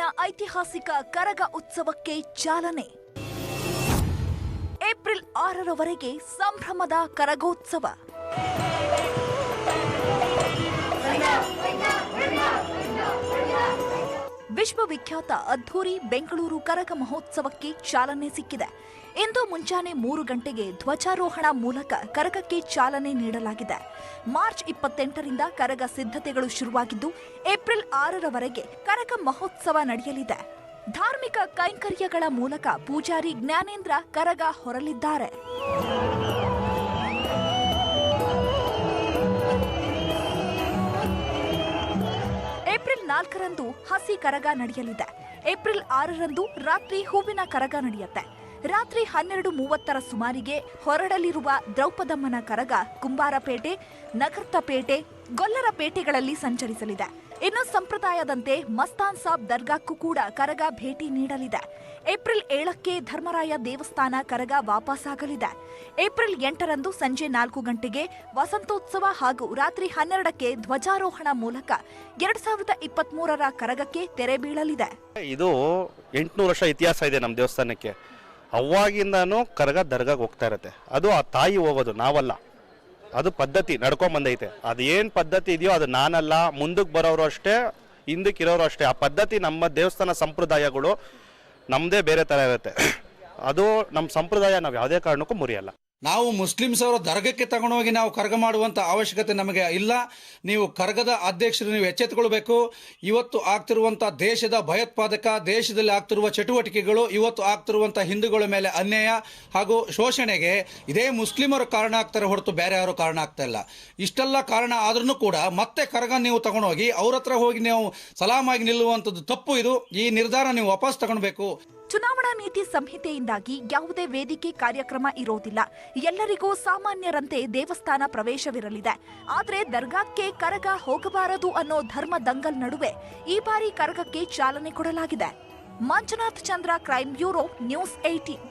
ಬೆಂಗಳೂರಿನ ಐತಿಹಾಸಿಕ ಕರಗ ಉತ್ಸವಕ್ಕೆ ಚಾಲನೆ. ಏಪ್ರಿಲ್ ಆರರವರೆಗೆ ಸಂಭ್ರಮದ ಕರಗೋತ್ಸವ. ವಿಶ್ವವಿಖ್ಯಾತ ಅದ್ಧೂರಿ ಬೆಂಗಳೂರು ಕರಗ ಮಹೋತ್ಸವಕ್ಕೆ ಚಾಲನೆ ಸಿಕ್ಕಿದೆ. ಇಂದು ಮುಂಜಾನೆ ಮೂರು ಗಂಟೆಗೆ ಧ್ವಜಾರೋಹಣ ಮೂಲಕ ಕರಗಕ್ಕೆ ಚಾಲನೆ ನೀಡಲಾಗಿದೆ. ಮಾರ್ಚ್ ಇಪ್ಪತ್ತೆಂಟರಿಂದ ಕರಗ ಸಿದ್ಧತೆಗಳು ಶುರುವಾಗಿದ್ದು, ಏಪ್ರಿಲ್ ಆರರವರೆಗೆ ಕರಗ ಮಹೋತ್ಸವ ನಡೆಯಲಿದೆ. ಧಾರ್ಮಿಕ ಕೈಂಕರ್ಯಗಳ ಮೂಲಕ ಪೂಜಾರಿ ಜ್ಞಾನೇಂದ್ರ ಕರಗ ಹೊರಲಿದ್ದಾರೆ. ನಾಲ್ಕರಂದು ಹಸಿ ಕರಗ ನಡೆಯಲಿದೆ. ಏಪ್ರಿಲ್ ಆರರಂದು ರಾತ್ರಿ ಹೂವಿನ ಕರಗ ನಡೆಯುತ್ತೆ. ರಾತ್ರಿ ಹನ್ನೆರಡು ಮೂವತ್ತರ ಸುಮಾರಿಗೆ ಹೊರಡಲಿರುವ ದ್ರೌಪದಮ್ಮನ ಕರಗ ಕುಂಬಾರಪೇಟೆ ನಗರ್ತಪೇಟೆ ಗೊಲ್ಲರಪೇಟೆಗಳಲ್ಲಿ ಸಂಚರಿಸಲಿದೆ. ಇನ್ನು ಸಂಪ್ರದಾಯದಂತೆ ಮಸ್ತಾನ್ ಸಾಬ್ ದರ್ಗಾಕ್ಕೂ ಕೂಡ ಕರಗ ಭೇಟಿ ನೀಡಲಿದೆ. ಏಪ್ರಿಲ್ ಏಳಕ್ಕೆ ಧರ್ಮರಾಯ ದೇವಸ್ಥಾನ ಕರಗ ವಾಪಸ್ಸಾಗಲಿದೆ ಏಪ್ರಿಲ್ ಎಂಟರಂದು ಸಂಜೆ ನಾಲ್ಕು ಗಂಟೆಗೆ ವಸಂತೋತ್ಸವ ಹಾಗೂ ರಾತ್ರಿ ಹನ್ನೆರಡಕ್ಕೆ ಧ್ವಜಾರೋಹಣ ಮೂಲಕ ಎರಡ್ ಸಾವಿರದ ಇಪ್ಪತ್ಮೂರರ ಕರಗಕ್ಕೆ ತೆರೆ ಬೀಳಲಿದೆ. ಇದು ಎಂಟುನೂರು ವರ್ಷ ಇತಿಹಾಸ ಇದೆ ನಮ್ಮ ದೇವಸ್ಥಾನಕ್ಕೆ. ಅವಾಗಿಂದನೂ ಕರಗ ದರ್ಗಾಗೆ ಹೋಗ್ತಾ ಇರುತ್ತೆ. ಅದು ಆ ತಾಯಿ ಹೋಗೋದು, ನಾವಲ್ಲ. ಅದು ಪದ್ಧತಿ ನಡ್ಕೊಂಬಂದೈತೆ. ಅದು ಏನು ಪದ್ಧತಿ ಇದೆಯೋ ಅದು ನಾನಲ್ಲ ಮುಂದಕ್ಕೆ ಬರೋರು ಅಷ್ಟೇ ಹಿಂದಕ್ಕೆ ಇರೋರು ಅಷ್ಟೇ. ಆ ಪದ್ಧತಿ ನಮ್ಮ ದೇವಸ್ಥಾನ ಸಂಪ್ರದಾಯಗಳು ನಮ್ಮದೇ ಬೇರೆ ಥರ ಇರುತ್ತೆ. ಅದು ನಮ್ಮ ಸಂಪ್ರದಾಯ ನಾವು ಯಾವುದೇ ಕಾರಣಕ್ಕೂ ಮುರಿಯಲ್ಲ. ನಾವು ಮುಸ್ಲಿಮ್ಸ್ ಅವರ ದರ್ಗಕ್ಕೆ ತಗೊಂಡೋಗಿ ನಾವು ಕರ್ಗ ಮಾಡುವಂತ ಅವಶ್ಯಕತೆ ನಮಗೆ ಇಲ್ಲ. ನೀವು ಕರ್ಗದ ಅಧ್ಯಕ್ಷರು ನೀವು ಎಚ್ಚೆತ್ತುಕೊಳ್ಬೇಕು. ಇವತ್ತು ಆಗ್ತಿರುವಂತ ದೇಶದ ಭಯೋತ್ಪಾದಕ, ದೇಶದಲ್ಲಿ ಆಗ್ತಿರುವ ಚಟುವಟಿಕೆಗಳು ಇವತ್ತು ಆಗ್ತಿರುವಂತ ಹಿಂದೂಗಳ ಮೇಲೆ ಅನ್ಯಾಯ ಹಾಗೂ ಶೋಷಣೆಗೆ ಇದೇ ಮುಸ್ಲಿಮರು ಕಾರಣ ಆಗ್ತಾರೆ ಹೊರತು ಬೇರೆ ಯಾರು ಕಾರಣ ಆಗ್ತಾ ಇಲ್ಲ. ಇಷ್ಟೆಲ್ಲ ಕಾರಣ ಆದ್ರೂ ಕೂಡ ಮತ್ತೆ ಕರ್ಗ ನೀವು ತಗೊಂಡೋಗಿ ಅವ್ರ ಹತ್ರ ಹೋಗಿ ನೀವು ಸಲಾಮಾಗಿ ನಿಲ್ಲುವಂಥದ್ದು ತಪ್ಪು ಇದು. ಈ ನಿರ್ಧಾರ ನೀವು ವಾಪಸ್ ತಗೊಳ್ಬೇಕು. ಚುನಾವಣಾ ನೀತಿ ಸಂಹಿತೆಯಿಂದಾಗಿ ಯಾವುದೇ ವೇದಿಕೆ ಕಾರ್ಯಕ್ರಮ ಇರೋದಿಲ್ಲ. ಎಲ್ಲರಿಗೂ ಸಾಮಾನ್ಯರಂತೆ ದೇವಸ್ಥಾನ ಪ್ರವೇಶವಿರಲಿದೆ. ಆದರೆ ದರ್ಗಾಕ್ಕೆ ಕರಗ ಹೋಗಬಾರದು ಅನ್ನೋ ಧರ್ಮ ದಂಗಲ್ ನಡುವೆ ಈ ಬಾರಿ ಕರಗಕ್ಕೆ ಚಾಲನೆ ಕೊಡಲಾಗಿದೆ. Manjunath Chandra crime bureau, news eighteen